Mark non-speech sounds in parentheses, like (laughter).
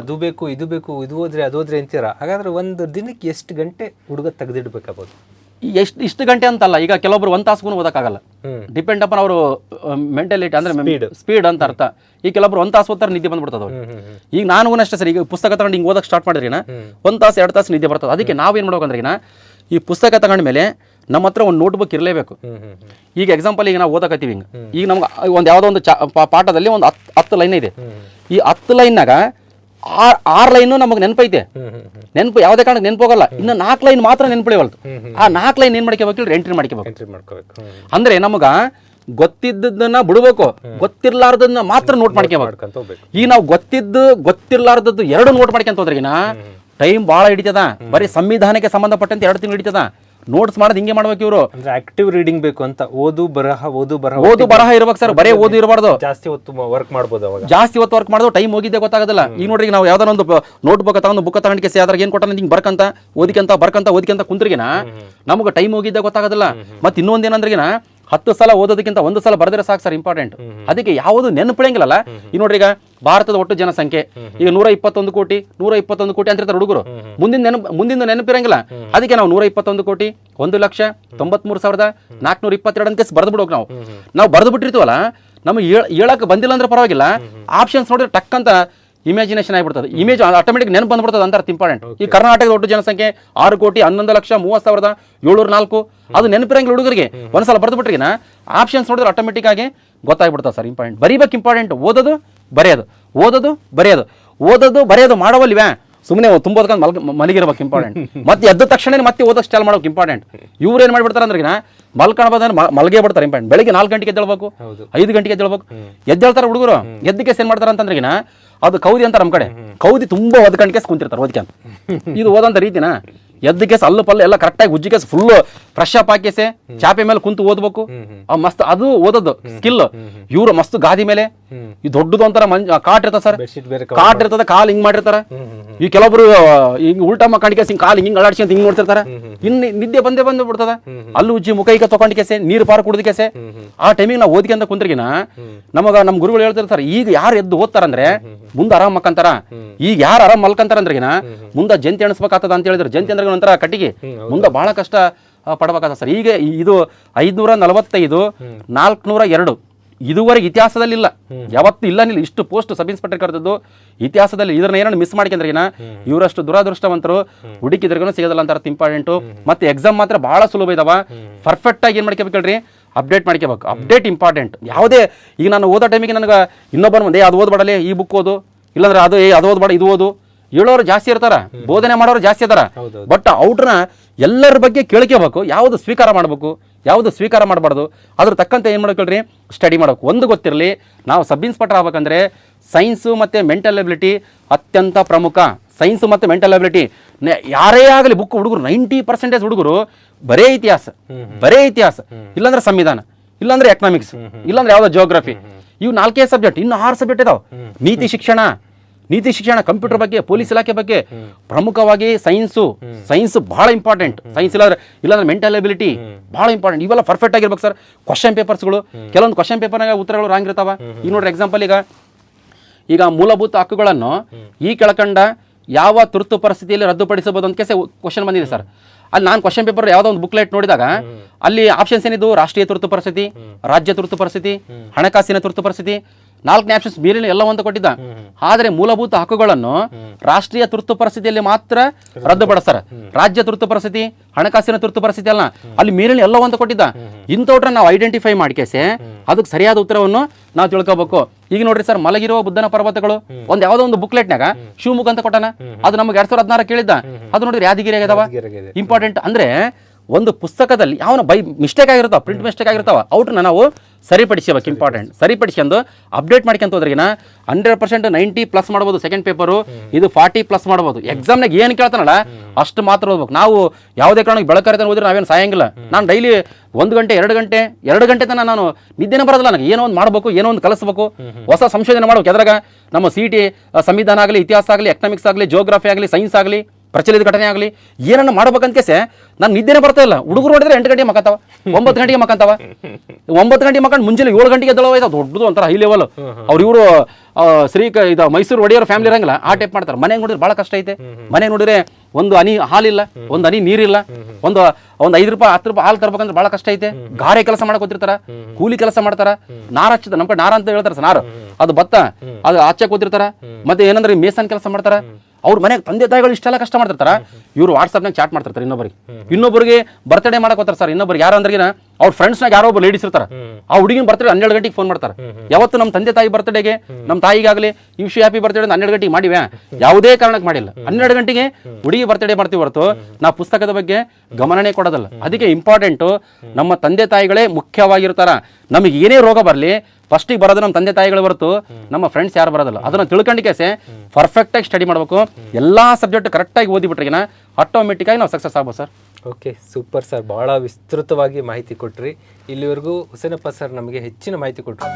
ಅದು ಬೇಕು ಇದು ಬೇಕು ಇದು ಹೋದ್ರೆ ಅದು ಹೋದ್ರೆ ಅಂತೀರ? ಹಾಗಾದ್ರೆ ಒಂದು ದಿನಕ್ಕೆ ಎಷ್ಟು ಗಂಟೆ ಹುಡುಗ ತೆಗೆದಿಡ್ಬೇಕಾಗ್ಬೋದು? ಎಷ್ಟು ಇಷ್ಟು ಗಂಟೆ ಅಂತಲ್ಲ ಈಗ ಕೆಲವೊಬ್ರು ಒಂದು ತಾಸು ಓದಕ್ಕಾಗಲ್ಲ. ಡಿಪೆಂಡ್ ಅಪನ್ ಅವರು ಮೆಂಟಾಲಿಟಿ ಅಂದ್ರೆ ಸ್ಪೀಡ್ ಸ್ಪೀಡ್ ಅಂತ ಅರ್ಥ. ಈಗ ಕೆಲವೊಬ್ರು ಒಂದು ತಾಸು ಓದ್ತಾರೆ ನಿದ್ದೆ ಬಂದ್ಬಿಡ್ತದ ಈಗ ನಾನು ಅಷ್ಟೇ ಸರ್ ಈಗ ಪುಸ್ತಕ ತಗೊಂಡು ಹಿಂಗೆ ಓದಕ್ಕೆ ಸ್ಟಾರ್ಟ್ ಮಾಡಿದ್ರಿನ ಒಂದ್ ತಾಸು ಎರಡು ತಾಸು ನಿದ್ದೆ ಬರ್ತದೆ. ಅದಕ್ಕೆ ನಾವೇನು ಮಾಡ್ಬೇಕಂದ್ರೆ ಅಂದ್ರೆ ಈ ಪುಸ್ತಕ ತಗೊಂಡ ಮೇಲೆ ನಮ್ಮ ಹತ್ರ ಒಂದು ನೋಟ್ಬುಕ್ ಇರಲೇಬೇಕು. ಈಗ ಎಕ್ಸಾಂಪಲ್ ಈಗ ನಾವು ಓದಕತ್ತೀವಿ ಹಿಂಗೆ. ಈಗ ನಮ್ಗೆ ಒಂದು ಯಾವುದೋ ಒಂದು ಚಾ ಪಾಠದಲ್ಲಿ ಒಂದು ಹತ್ತು ಹತ್ತು ಲೈನ್ ಇದೆ. ಈ ಹತ್ತು ಲೈನ್ನಾಗ ಆರು ಆರು ಲೈನು ನಮಗೆ ನೆನಪೈತೆ. ನೆನಪು ಯಾವುದೇ ಕಾರಣಕ್ಕೆ ನೆನಪೋಗಲ್ಲ. ಇನ್ನು ನಾಲ್ಕು ಲೈನ್ ಮಾತ್ರ ನೆನಪುಳಿವಲ್ತು ಆ ನಾಲ್ಕು ಲೈನ್ ಏನು ಮಾಡ್ಕೋಬೇಕು ಎಂಟ್ರಿ ಮಾಡ್ಕೋಬೇಕು. ಎಂಟ್ರಿ ಮಾಡ್ಕೋಬೇಕು. ಹ್ಮ್. ಅಂದ್ರೆ ನಮಗ ಗೊತ್ತಿದ್ದದನ್ನ ಬಿಡ್ಬೇಕು. ಗೊತ್ತಿರ್ಲಾರ್ದನ್ನ ಮಾತ್ರ ನೋಟ್ ಮಾಡ್ಕೋಬೇಕು. ಈ ಈಗ ನಾವು ಗೊತ್ತಿದ್ದು ಗೊತ್ತಿರ್ಲಾರ್ದದ್ದು ಎರಡು ನೋಟ್ ಮಾಡ್ಕೊಂತ ಹೋದ್ರಿಗಿನ ಟೈಮ್ ಭಾಳ ಹಿಡಿತದ. ಬರೀ ಸಂವಿಧಾನಕ್ಕೆ ಸಂಬಂಧಪಟ್ಟಂತೆ ಎರಡು ತಿಂಗಳು ಹಿಡಿತದ. ನೋಟ್ಸ್ ಮಾಡೋದು ಹಿಂಗೆ ಮಾಡ್ಬೇಕು ಇವರು. ಅಂದ್ರೆ ಆಕ್ಟಿವ್ ರೀಡಿಂಗ್ ಬೇಕು ಅಂತ. ಓದು ಬರಹ ಓದು ಬರಹ ಓದು ಬರಹ ಇರ್ಬೇಕು ಸರ್. ಬರೇ ಓದು ಇರಬಾರ್ದು. ಜಾಸ್ತಿ ಹೊತ್ತು ವರ್ಕ್ ಮಾಡ್ಬೋದು ಅವಾಗ. ಜಾಸ್ತಿ ಹೊತ್ತು ವರ್ಕ್ ಮಾಡೋದು ಟೈಮ್ ಹೋಗಿದ್ದೆ ಗೊತ್ತಾಗೋದಿಲ್ಲ. ಈಗ ನೋಡ್ರಿ ಈಗ ನಾವು ಯಾವ್ದಾರ ಒಂದು ನೋಟ್ ಬುಕ್ ತಗೊಂಡು ಬುಕ್ ತಗೊಂಡಿಕೆ ಅದ್ರಾಗ ಏನು ಕೊಟ್ಟ ಹಿಂಗೆ ಬರ್ಕಂತ ಓದಿಕಂತ ಬರ್ಕಂತ ಓದಿಕಂತ ಕುಂತ್ರಿಗಿನ? ನಮಗೆ ಟೈಮ್ ಹೋಗಿದ್ದೆ ಗೊತ್ತಾಗೋದಿಲ್ಲ. ಮತ್ತೆ ಇನ್ನೊಂದು ಏನಂದ್ರಿಗಿನ? ಹತ್ತು ಸಲ ಓದೋದಕ್ಕಿಂತ ಒಂದು ಸಲ ಬರೆದ್ರೆ ಸಾಕು ಸರ್ ಇಂಪಾರ್ಟೆಂಟ್ ಅದಕ್ಕೆ ಯಾವುದು ನೆನಪಿಳಂಗಿಲ್ಲಲ್ಲ ಈಗ ನೋಡ್ರಿ ಈಗ ಭಾರತದ ಒಟ್ಟು ಜನಸಂಖ್ಯೆ ಈಗ ನೂರ ಇಪ್ಪತ್ತೊಂದು ಕೋಟಿ ನೂರ ಇಪ್ಪತ್ತೊಂದು ಕೋಟಿ ಅಂತಿರ್ತಾರೆ ಹುಡುಗರು. ಮುಂದಿನ ನೆನಪು ಮುಂದಿನ ನೆನಪಿರಂಗಿಲ್ಲ. ಅದಕ್ಕೆ ನಾವು ನೂರ ಇಪ್ಪತ್ತೊಂದು ಕೋಟಿ ಒಂದು ಲಕ್ಷ ತೊಂಬತ್ಮೂರು ಸಾವಿರದ ನಾಲ್ಕುನೂರ ಇಪ್ಪತ್ತೆರಡು ಅಂತ ಬರೆದು ಬಿಡೋಕೆ ನಾವು ನಾವು ಬರೆದು ಬಿಟ್ಟಿರ್ತೀವಲ್ಲ ನಮಗೆ ಹೇಳಕ್ಕೆ ಬಂದಿಲ್ಲ ಅಂದ್ರೆ ಪರವಾಗಿಲ್ಲ. ಆಪ್ಷನ್ಸ್ ನೋಡಿದ್ರೆ ಟಕ್ ಅಂತ ಇಮ್ಯಾಜಿನೇಷನ್ ಆಗಿಬಿಡ್ತದೆ. ಇಮೇಜ್ ಆಟೋಮೆಟಿಕ್ ನೆನಪು ಬಂದ್ಬಿಡ್ತದೆ ಅಂತ ಇಂಪಾರ್ಟೆಂಟ್ ಈ ಕರ್ನಾಟಕದ ಒಟ್ಟು ಜನಸಂಖ್ಯೆ ಆರು ಕೋಟಿ ಹನ್ನೊಂದು ಲಕ್ಷ ಮೂವತ್ತು ಸಾವಿರದ ಏಳ್ನೂರ ನಾಲ್ಕು. ಅದು ನೆನಪಿರಂಗಿಲ್ಲ ಹುಡುಗರಿಗೆ. ಒಂದ್ಸಲ ಬರೆದು ಬಿಟ್ರಿಗಿನ ಆಪ್ಷನ್ಸ್ ನೋಡಿದ್ರೆ ಆಟೋಮೆಟಿಕ್ ಆಗಿ ಗೊತ್ತಾಗ್ಬಿಡ್ತದೆ ಸರ್ ಇಂಪಾರ್ಟೆಂಟ್ ಬರೀಬೇಕು ಇಂಪಾರ್ಟೆಂಟ್ ಓದೋದು ಬರೆಯೋದು. ಓದೋದು ಬರೆಯೋದು. ಓದೋದು ಬರೆಯೋದು ಮಾಡವಲ್ವೇ? ಸುಮ್ಮನೆ ತುಂಬೋದ್ಕೊಂಡು ಮಲ್ಗ ಮಲಗಿರ್ಬೇಕು ಇಂಪಾರ್ಟೆಂಟ್ (laughs) ಮತ್ತೆ ಎದ್ದ ತಕ್ಷಣ ಮತ್ತೆ ಓದೋಕೆ ಸ್ಟಾಲ್ ಮಾಡೋಕೆ ಇಂಪಾರ್ಟೆಂಟ್ ಇವ್ರು ಏನು? ಮಾಡಿಬಿಡ್ತಾರೆ ಅಂದ್ರೆ ಮಲ್ಕೊಳ್ಬೋದಂದ್ರೆ ಮಲ್ಗೆ ಬಿಡ್ತಾರೆ ಇಂಪಾರ್ಟೆಂಟ್ ಬೆಳಿಗ್ಗೆ ನಾಲ್ಕು ಗಂಟೆಗೆ ಎದ್ದೇಳ್ಬೇಕು. ಐದು ಗಂಟೆಗೆ ಎದ್ದೇಳ್ಬೇಕು. ಎದ್ದೇಳ್ತಾರೆ ಹುಡುಗರು. ಎದ್ದಕ್ಕೆ ಏನ್ ಮಾಡ್ತಾರೆ ಅಂತಂದ್ರೆಗಿನ ಅದು ಕೌದಿ ಅಂತ ನಮ್ಮ ಕಡೆ. ಕೌದಿ ತುಂಬಾ ಒದ್ಕಂಡ್ ಕೇಸ್ ಕುಂತಿರ್ತಾರೆ ಓದ್ಕೊಂತ. ಇದು ಓದಂತ ರೀತಿನ? ಎದ್ದ ಕೇಸ್ ಅಲ್ಲು ಪಲ್ಲು ಎಲ್ಲ ಕರೆಕ್ಟಾಗಿ ಉಜ್ಜಿ ಕೇಸ್ ಫುಲ್ ಫ್ರೆಶ್ ಅಪ್ ಹಾಕಿಸೆ ಚಾಪೆ ಮೇಲೆ ಕುಂತು ಓದ್ಬೇಕು. ಮಸ್ತ್ ಅದು ಓದೋದು ಸ್ಕಿಲ್ ಇವ್ರು ಮಸ್ತ್ ಗಾದಿ ಮೇಲೆ. ಈ ದೊಡ್ಡದು ಒಂಥರ ಮಂಜ್ ಕಾಟ್ ಇರ್ತದ ಸರ್. ಕಾಟ್ ಇರ್ತದೆ ಕಾಲ್ ಹಿಂಗ್ ಮಾಡಿರ್ತಾರ. ಈ ಕೆಲವೊಬ್ರು ಹಿಂಗ್ ಉಲ್ಟಾ ಮಕ್ಕಂಡಿಕೆ ಹಿಂಗ್ ಕಾಲ್ ಹಿಂಗ್ ಅಳಾಡ್ಸಿ ಅಂತ ಹಿಂಗ್ ನೋಡ್ತಿರ್ತಾರ. ಇನ್ ನಿದ್ದೆ ಬಂದೇ ಬಂದು ಬಿಡ್ತದ. ಅಲ್ಲಿ ಉಜ್ಜಿ ಮುಖ ಈಗ ತಗೊಂಡ್ ಕೆಸೆ ನೀರು ಪಾರ್ ಕುಡ್ದ ಕೆಸೆ ಆ ಟೈಮಿಗೆ ನಾವು ಅಂತ ಕುಂದ್ರಿಗಿನ ನಮಗ ನಮ್ ಗುರುಗಳು ಹೇಳ್ತಾರೆ ಸರ್ ಈಗ ಯಾರು ಎದ್ದು ಓದ್ತಾರಂದ್ರೆ ಮುಂದೆ ಆರಾಮ್ ಮಕ್ಕಂತಾರ. ಈಗ ಯಾರು ಆರಾಮ್ ಮಲ್ಕಂತಾರ ಅಂದ್ರಿಗಿನ ಮುಂದೆ ಜಂತಿ ಎಣಿಸ್ಬೇಕಾಗ್ತದ ಅಂತ ಹೇಳಿದ್ರು ಜಂತಿ ಅಂದ್ರೆ ಒಂಥರ ಕಟ್ಟಿಗೆ. ಮುಂದೆ ಬಹಳ ಕಷ್ಟ. ಆ, ಪಡ್ಬೇಕಾಗ್ತದೆ ಸರ್. ಈಗ ಇದು ಐದ್ನೂರ ನಲವತ್ತೈದು ನಾಲ್ಕುನೂರ ಎರಡು ಇದುವರೆಗೆ ಇತಿಹಾಸದಲ್ಲಿ ಇಲ್ಲ ಯಾವತ್ತೂ ಇಲ್ಲ ನಿಲ್ಲ ಇಷ್ಟು ಪೋಸ್ಟ್ ಸಬ್ ಇನ್ಸ್ಪೆಕ್ಟರ್ ಕರೆದದ್ದು ಇತಿಹಾಸದಲ್ಲಿ. ಇದನ್ನ ಏನಾದ್ರು ಮಿಸ್ ಮಾಡ್ಕೊಂಡ್ರಿಗಿನ ಇವರಷ್ಟು ದುರಾದೃಷ್ಟವಂತರು ಹುಡುಕಿದ್ರಿಗೂ ಸಿಗೋದಲ್ಲ ಅಂತ ಅರ್ಥ ಇಂಪಾರ್ಟೆಂಟು ಮತ್ತೆ ಎಕ್ಸಾಮ್ ಮಾತ್ರ ಬಹಳ ಸುಲಭ ಇದಾವ. ಪರ್ಫೆಕ್ಟ್ ಆಗಿ ಏನು ಮಾಡ್ಕೋಬೇಕು ಹೇಳ್ರಿ? ಅಪ್ಡೇಟ್ ಮಾಡ್ಕೋಬೇಕು. ಅಪ್ಡೇಟ್ ಇಂಪಾರ್ಟೆಂಟ್ ಯಾವುದೇ ಈಗ ನಾನು ಓದೋ ಟೈಮಿಗೆ ನನಗೆ ಇನ್ನೊಬ್ಬನ ಮುಂದೆ ಅದು ಓದ್ಬೇಡಲೇ ಈ ಬುಕ್ ಓದು. ಇಲ್ಲಾಂದ್ರೆ ಅದು ಏ ಅದು ಓದ್ಬೇಡ ಇದು ಓದು. ಹೇಳೋರು ಜಾಸ್ತಿ ಇರ್ತಾರ. ಬೋಧನೆ ಮಾಡೋರು ಜಾಸ್ತಿ ಇದಾರ. ಬಟ್ ಔಟ್ರನ್ನ ಎಲ್ಲರ ಬಗ್ಗೆ ಕೇಳ್ಕೋಬೇಕು ಯಾವುದು ಸ್ವೀಕಾರ ಮಾಡಬೇಕು ಯಾವುದು ಸ್ವೀಕಾರ ಮಾಡಬಾರ್ದು ಅದ್ರ ತಕ್ಕಂತೆ ಏನು ಮಾಡ್ಕೊಳ್ರಿ ಸ್ಟಡಿ ಮಾಡಬೇಕು. ಒಂದು ಗೊತ್ತಿರಲಿ ನಾವು ಸಬ್ ಇನ್ಸ್ಪೆಕ್ಟರ್ ಆಗ್ಬೇಕಂದ್ರೆ ಸೈನ್ಸು ಮತ್ತು ಮೆಂಟಲ್ ಎಬಿಲಿಟಿ ಅತ್ಯಂತ ಪ್ರಮುಖ. ಸೈನ್ಸು ಮತ್ತು ಮೆಂಟಲ್ ಎಬಿಲಿಟಿ ಯಾರೇ ಆಗಲಿ ಬುಕ್ ಹುಡುಗರು ನೈಂಟಿ ಪರ್ಸೆಂಟೇಜ್ ಹುಡುಗರು ಬರೇ ಇತಿಹಾಸ ಬರೇ ಇತಿಹಾಸ. ಇಲ್ಲಾಂದ್ರೆ ಸಂವಿಧಾನ ಇಲ್ಲಾಂದ್ರೆ ಎಕನಾಮಿಕ್ಸ್ ಇಲ್ಲಾಂದ್ರೆ ಯಾವುದೋ ಜಿಯೋಗ್ರಫಿ ಇವು ನಾಲ್ಕೇ ಸಬ್ಜೆಕ್ಟ್ ಇನ್ನು ಆರು ಸಬ್ಜೆಕ್ಟ್ ಇದಾವೆ. ನೀತಿ ಶಿಕ್ಷಣ ನೀತಿ ಶಿಕ್ಷಣ, ಕಂಪ್ಯೂಟರ್ ಬಗ್ಗೆ, ಪೊಲೀಸ್ ಇಲಾಖೆ ಬಗ್ಗೆ, ಪ್ರಮುಖವಾಗಿ ಸೈನ್ಸು. ಸೈನ್ಸ್ ಬಹಳ ಇಂಪಾರ್ಟೆಂಟ್ ಸೈನ್ಸ್ ಇಲ್ಲಾಂದ್ರೆ ಇಲ್ಲಾಂದ್ರೆ ಮೆಂಟಲ್ ಎಬಿಲಿಟಿ ಬಹಳ ಇಂಪಾರ್ಟೆಂಟ್ ಇವೆಲ್ಲ ಪರ್ಫೆಕ್ಟ್ ಆಗಿರ್ಬೇಕು ಸರ್ ಕ್ವಶನ್ ಪೇಪರ್ಸ್ಗಳು ಕೆಲವೊಂದು ಕ್ವಶನ್ ಪೇಪರ್ನಾಗ ಉತ್ತರಗಳು ರಾಂಗ್ ಇರ್ತಾವ. ಈಗ ನೋಡ್ರಿ ಎಕ್ಸಾಂಪಲ್ ಈಗ. ಈಗ ಮೂಲಭೂತ ಹಕ್ಕುಗಳನ್ನು ಈ ಕೆಳಕಂಡ ಯಾವ ತುರ್ತು ಪರಿಸ್ಥಿತಿಯಲ್ಲಿ ರದ್ದುಪಡಿಸಬಹುದು ಅಂತ ಕೆಸೆ ಕ್ವಶನ್ ಬಂದಿದೆ ಸರ್ ಅಲ್ಲಿ ನಾನು ಕ್ವಶನ್ ಪೇಪರ್ ಯಾವುದೋ ಒಂದು ಬುಕ್ಲೆಟ್ ನೋಡಿದಾಗ ಅಲ್ಲಿ ಆಪ್ಷನ್ಸ್ ಏನಿದ್ದು ರಾಷ್ಟ್ರೀಯ ತುರ್ತು ಪರಿಸ್ಥಿತಿ, ರಾಜ್ಯ ತುರ್ತು ಪರಿಸ್ಥಿತಿ, ಹಣಕಾಸಿನ ತುರ್ತು ಪರಿಸ್ಥಿತಿ, ನಾಲ್ಕನೇ ಆಪ್ಷನ್ಸ್ ಬೇರೆ ಎಲ್ಲ ಒಂದು ಕೊಟ್ಟಿದ್ದ. ಆದರೆ ಮೂಲಭೂತ ಹಕ್ಕುಗಳನ್ನು ರಾಷ್ಟ್ರೀಯ ತುರ್ತು ಪರಿಸ್ಥಿತಿಯಲ್ಲಿ ಮಾತ್ರ ರದ್ದುಪಡಿಸ್ತಾರೆ ರಾಜ್ಯ ತುರ್ತು ಪರಿಸ್ಥಿತಿ, ಹಣಕಾಸಿನ ತುರ್ತು ಪರಿಸ್ಥಿತಿ ಅಲ್ಲ. ಅಲ್ಲಿ ಮೇಲಿನ ಎಲ್ಲ ಒಂದು ಕೊಟ್ಟಿದ್ದ. ಇಂಥವ್ರ ನಾವು ಐಡೆಂಟಿಫೈ ಮಾಡ್ಕೇಸೆ ಅದಕ್ಕೆ ಸರಿಯಾದ ಉತ್ತರವನ್ನು ನಾವು ತಿಳ್ಕೊಬೇಕು. ಈಗ ನೋಡ್ರಿ ಸರ್ ಮಲಗಿರುವ ಬುದ್ಧನ ಪರ್ವತಗಳು ಒಂದ್ ಯಾವ್ದೋ ಒಂದು ಬುಕ್ಲೆಟ್ನಾಗ ಶಿವಮೊಗ್ಗ ಅಂತ ಕೊಟ್ಟಾನ? ಅದು ನಮಗೆ ಎರಡ್ ಸಾವಿರದ ಹದಿನಾರ ಕೇಳಿದ್ದ. ಅದು ನೋಡಿ ಯಾದಗಿರಿ ಆಗದವ. ಇಂಪಾರ್ಟೆಂಟ್ ಅಂದ್ರೆ ಒಂದು ಪುಸ್ತಕದಲ್ಲಿ ಯಾವನ ಬೈ ಮಿಸ್ಟೇಕ್ ಆಗಿರ್ತಾವ ಪ್ರಿಂಟ್ ಮಿಸ್ಟೇಕ್ ಆಗಿರ್ತಾವ ಔಟ್ನ ನಾವು ಸರಿಪಡಿಸಬೇಕು ಇಂಪಾರ್ಟೆಂಟ್ ಸರಿಪಡಿಸ್ಕೊಂಡು ಅಪ್ಡೇಟ್ ಮಾಡ್ಕೊಂತ ಹೋದ್ರಿಗಿನ ಹಂಡ್ರೆಡ್ ಪರ್ಸೆಂಟ್ ನೈಂಟಿ ಪ್ಲಸ್ ಮಾಡ್ಬೋದು ಸೆಕೆಂಡ್ ಪೇಪರು ಇದು ಫಾರ್ಟಿ ಪ್ಲಸ್ ಮಾಡ್ಬೋದು. ಎಕ್ಸಾಮ್ನಾಗ ಏನು ಕೇಳ್ತಾನಲ್ಲ ಅಷ್ಟು ಮಾತ್ರ ಓದ್ಬೇಕು. ನಾವು ಯಾವುದೇ ಕಾರಣಕ್ಕೆ ಬೆಳಕರಿತಾನೆ ಹೋದ್ರೆ ನಾವೇನು ಸಾಯಂಗಿಲ್ಲ. ನಾನು ಡೈಲಿ ಒಂದು ಗಂಟೆ ಎರಡು ಗಂಟೆ ಎರಡು ಗಂಟೆ ತನಕ ನಾನು ನಿದ್ದೆನೇ ಬರೋದಿಲ್ಲ ನನಗೆ. ಏನೋ ಒಂದು ಮಾಡಬೇಕು ಏನೋ ಒಂದು ಕಲಿಸ್ಬೇಕು. ಹೊಸ ಸಂಶೋಧನೆ ಮಾಡಬೇಕು. ಎದ್ರಾಗ ನಮ್ಮ ಸಿ ಟಿ ಸಂವಿಧಾನ ಆಗಲಿ ಇತಿಹಾಸ ಆಗಲಿ ಎಕನಾಮಿಕ್ಸ್ ಆಗಲಿ ಜೋಗ್ರಫಿ ಆಗಲಿ ಸೈನ್ಸ್ ಆಗಲಿ ಪ್ರಚಲಿತ ಘಟನೆ ಆಗಲಿ, ಏನನ್ನ ಮಾಡ್ಬೇಕಂತ ಕೇಸೆ, ನಾನು ನಿದ್ದೆನೇ ಬರ್ತಾ ಇಲ್ಲ. ಹುಡುಗರು ನೋಡಿದ್ರೆ ಎಂಟು ಗಂಟೆಗೆ ಮಕ್ಕಂತಾವ, ಒಂಬತ್ತು ಗಂಟೆಗೆ ಮಕ್ಕಂತಾವ. ಒಂಬತ್ತು ಗಂಟೆಗೆ ಮಕ್ಕಂಡು ಮುಂಜಾನೆ ಏಳು ಗಂಟೆಗೆ ಎದ್ದಳವ, ಇದು ದೊಡ್ಡದು ಒಂಥರ ಹೈ ಲೆವೆಲ್ ಅವ್ರು ಇವರು ಶ್ರೀ ಇದು ಮೈಸೂರು ಒಡೆಯರ್ ಫ್ಯಾಮಿಲಿ ಇರಂಗಿಲ್ಲ, ಆ ಟೈಪ್ ಮಾಡ್ತಾರೆ. ಮನೆಗೆ ನೋಡಿದ್ರೆ ಭಾಳ ಕಷ್ಟ ಐತೆ. ಮನೆ ನೋಡಿದ್ರೆ ಒಂದು ಹನಿ ಹಾಲಿಲ್ಲ, ಒಂದು ಅನಿ ನೀರಿಲ್ಲ, ಒಂದು ಒಂದು ಐದು ರೂಪಾಯಿ, ಹತ್ತು ರೂಪಾಯಿ ಹಾಲು ತರ್ಬೇಕಂದ್ರೆ ಭಾಳ ಕಷ್ಟ ಐತೆ. ಗಾರೆ ಕೆಲಸ ಮಾಡಕ್ಕೆ ಕೂತಿರ್ತಾರ ಕೂಲಿ ಕೆಲಸ ಮಾಡ್ತಾರ. ನಾರ ಹಚ್ಚದ ನಮ್ಮ ಕಡೆ ನಾರ ಅಂತ ಹೇಳ್ತಾರ ಸರ್, ನಾರು. ಅದು ಭತ್ತ, ಅದು ಆಚೆ ಕೂತಿರ್ತಾರ. ಮತ್ತೆ ಏನಂದ್ರೆ ಮೇಸನ್ ಕೆಲಸ ಮಾಡ್ತಾರ. ಅವ್ರ ಮನೆಗೆ ತಂದೆ ತಾಯಿಗಳು ಇಷ್ಟೆಲ್ಲ ಕಷ್ಟ ಮಾಡ್ತಿರ್ತಾರ? ಇವ್ರು ವಾಟ್ಸಪ್ನಾಗ ಚಾಟ್ ಮಾಡ್ತಿರ್ತಾರೆ ಇನ್ನೊಬ್ಬರಿಗೆ. ಇನ್ನೊಬ್ಬರಿಗೆ ಬರ್ತ್ಡೇ ಮಾಡಕ್ ಹೋಗ್ತಾರೆ ಸರ್ ಇನ್ನೊಬ್ಬರು ಯಾರು ಅಂದ್ರೆ ಅವ್ರ ಫ್ರೆಂಡ್ಸ್ನಾಗ ಯಾರೋ ಒಬ್ಬ ಲೇಡೀಸ್ ಇರ್ತಾರ. ಆ ಹುಡುಗಿನ ಬರ್ತಡೆ ಹನ್ನೆರಡು ಗಂಟೆಗೆ ಫೋನ್ ಮಾಡ್ತಾರೆ. ಯಾವತ್ತು ನಮ್ಮ ತಂದೆ ತಾಯಿ ಬರ್ತ್ಡೇಗೆ ನಮ್ಮ ತಾಯಿಗಾಗಲಿ ಈ ವಿಷಯ ಹ್ಯಾಪಿ ಬರ್ತ್ಡೇ ಹನ್ನೆರಡು ಗಂಟೆಗೆ ಮಾಡಿವೆ ಯಾವುದೇ ಕಾರಣಕ್ಕೆ ಮಾಡಿಲ್ಲ. ಹನ್ನೆರಡು ಗಂಟೆಗೆ ಹುಡುಗಿ ಬರ್ತ್ಡೇ ಮಾಡ್ತೀವಿ ಹೊರತು ನಾವು ಪುಸ್ತಕದ ಬಗ್ಗೆ ಗಮನನೇ ಕೊಡೋದಲ್ಲ. ಅದಕ್ಕೆ ಇಂಪಾರ್ಟೆಂಟು ನಮ್ಮ ತಂದೆ ತಾಯಿಗಳೇ ಮುಖ್ಯವಾಗಿರ್ತಾರ. ನಮಗೆ ಏನೇ ರೋಗ ಬರಲಿ ಫಸ್ಟಿಗೆ ಬರೋದು ನಮ್ಮ ತಂದೆ ತಾಯಿಗಳು ಹೊರತು ನಮ್ಮ ಫ್ರೆಂಡ್ಸ್ ಯಾರು ಬರೋದಿಲ್ಲ. ಅದನ್ನ ತಿಳ್ಕೊಂಡಿಕೆಸೆ ಪರ್ಫೆಕ್ಟಾಗಿ ಸ್ಟಡಿ ಮಾಡಬೇಕು. ಎಲ್ಲ ಸಬ್ಜೆಕ್ಟ್ ಕರೆಕ್ಟಾಗಿ ಓದಿಬಿಟ್ರಿಗಿನ ಆಟೋಮೆಟಿಕ್ಕಾಗಿ ನಾವು ಸಕ್ಸಸ್ ಆಗ್ಬೋದು ಸರ್ ಓಕೆ ಸೂಪರ್ ಸರ್ ಭಾಳ ವಿಸ್ತೃತವಾಗಿ ಮಾಹಿತಿ ಕೊಟ್ರಿ. ಇಲ್ಲಿವರೆಗೂ ಹುಸೇನಪ್ಪ ಸರ್ ನಮಗೆ ಹೆಚ್ಚಿನ ಮಾಹಿತಿ ಕೊಟ್ಟರು